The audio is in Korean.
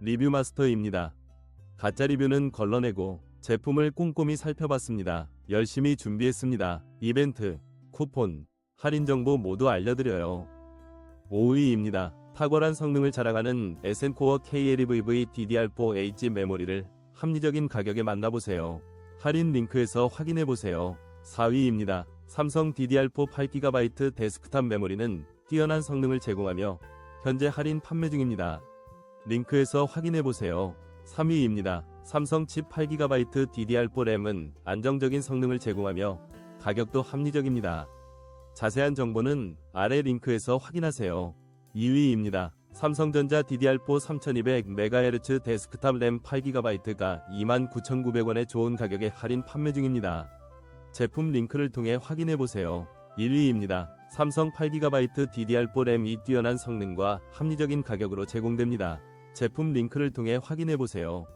리뷰 마스터입니다. 가짜 리뷰는 걸러내고 제품을 꼼꼼히 살펴봤습니다. 열심히 준비했습니다. 이벤트, 쿠폰, 할인 정보 모두 알려드려요. 5위입니다. 탁월한 성능을 자랑하는 에센코어 KLEVV DDR4H 메모리를 합리적인 가격에 만나보세요. 할인 링크에서 확인해보세요. 4위입니다. 삼성 DDR4 8GB 데스크탑 메모리는 뛰어난 성능을 제공하며 현재 할인 판매 중입니다. 링크에서 확인해보세요. 3위입니다. 삼성 칩 8GB DDR4 램은 안정적인 성능을 제공하며 가격도 합리적입니다. 자세한 정보는 아래 링크에서 확인하세요. 2위입니다. 삼성전자 DDR4 3200MHz 데스크탑 램 8GB가 29,900원의 좋은 가격에 할인 판매 중입니다. 제품 링크를 통해 확인해 보세요. 1위입니다. 삼성 8GB DDR4 램이 뛰어난 성능과 합리적인 가격으로 제공됩니다. 제품 링크를 통해 확인해 보세요.